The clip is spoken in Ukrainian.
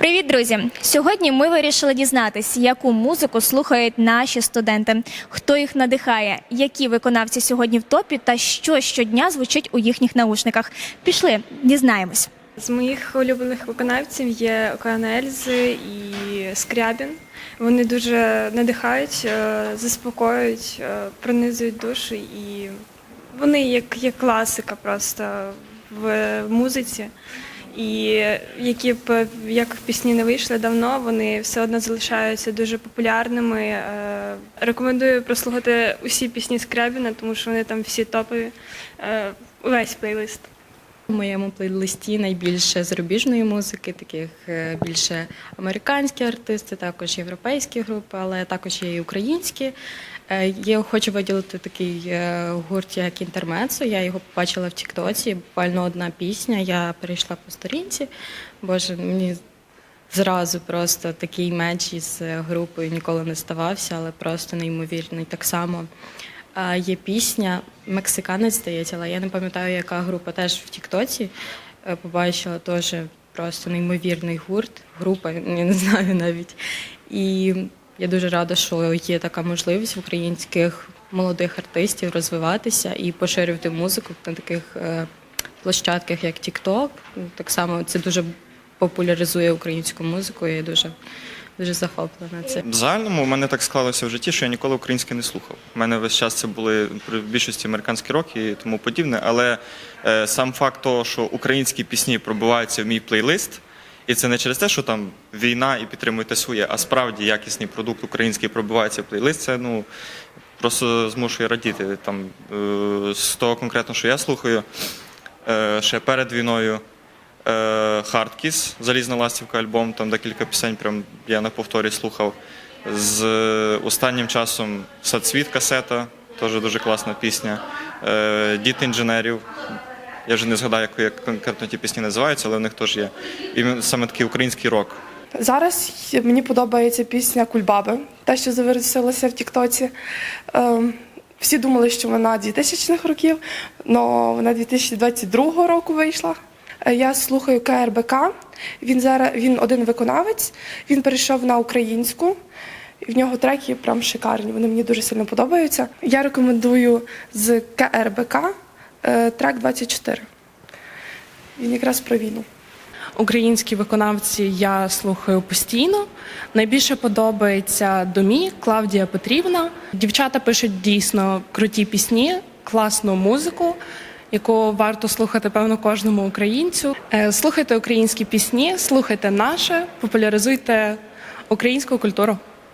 Привіт, друзі! Сьогодні ми вирішили дізнатись, яку музику слухають наші студенти, хто їх надихає, які виконавці сьогодні в топі та що щодня звучить у їхніх наушниках. Пішли, дізнаємось. З моїх улюблених виконавців є Океана Ельзи і Скрябін. Вони дуже надихають, е, заспокоюють, е, пронизують душу і вони як, як класика просто в музиці. І які б як пісні не вийшли давно, вони все одно залишаються дуже популярними. Е, Рекомендую прослухати усі пісні Скрябіна, тому що вони там всі топові. Е, Увесь плейлист. У моєму плейлисті найбільше зарубіжної музики, таких е, більше американські артисти, також європейські групи, але також є і українські. Е, Я хочу виділити такий е, гурт, як інтермецо. Я його побачила в Тіктоці. Буквально одна пісня. Я перейшла по сторінці. Боже, мені зразу просто такий меч із групою ніколи не ставався, але просто неймовірний. Так само є пісня Мексиканець, здається, але я не пам'ятаю, яка група теж в Тіктоці е, побачила теж просто неймовірний гурт, група, я не знаю навіть. І я дуже рада, що є така можливість українських молодих артистів розвиватися і поширювати музику на таких е, площадках, як TikTok. Так само це дуже популяризує українську музику. і Я дуже, дуже захоплена цим. В загальному у мене так склалося в житті, що я ніколи українське не слухав. У мене весь час це були при більшості американські роки і тому подібне. Але е, сам факт того, що українські пісні пробиваються в мій плейлист, і це не через те, що там війна і підтримуйте своє, а справді якісний продукт український пробивається в плейлист, це ну просто змушує радіти. Там е, з того конкретно, що я слухаю, е, ще перед війною. Хардкіс, Залізна ластівка альбом, там декілька пісень, прям я на повторі слухав. З е, останнім часом Сацвіт касета, теж дуже класна пісня. Е, Діти інженерів. Я вже не згадаю, як, конкретно ті пісні називаються, але в них теж є. І саме такий український рок. Зараз мені подобається пісня Кульбаби, та що завершилася в Тіктоці. Всі думали, що вона 2000-х років, але вона 2022 року вийшла. Е, Я слухаю КРБК. Він зараз він один виконавець. Він перейшов на українську. В нього треки прям шикарні. Вони мені дуже сильно подобаються. Я рекомендую з КРБК е, трек 24. Він якраз про війну. Українські виконавці я слухаю постійно. Найбільше подобається Домі Клавдія Петрівна. Дівчата пишуть дійсно круті пісні, класну музику, яку варто слухати певно кожному українцю. Е, Слухайте українські пісні, слухайте наше, популяризуйте українську культуру.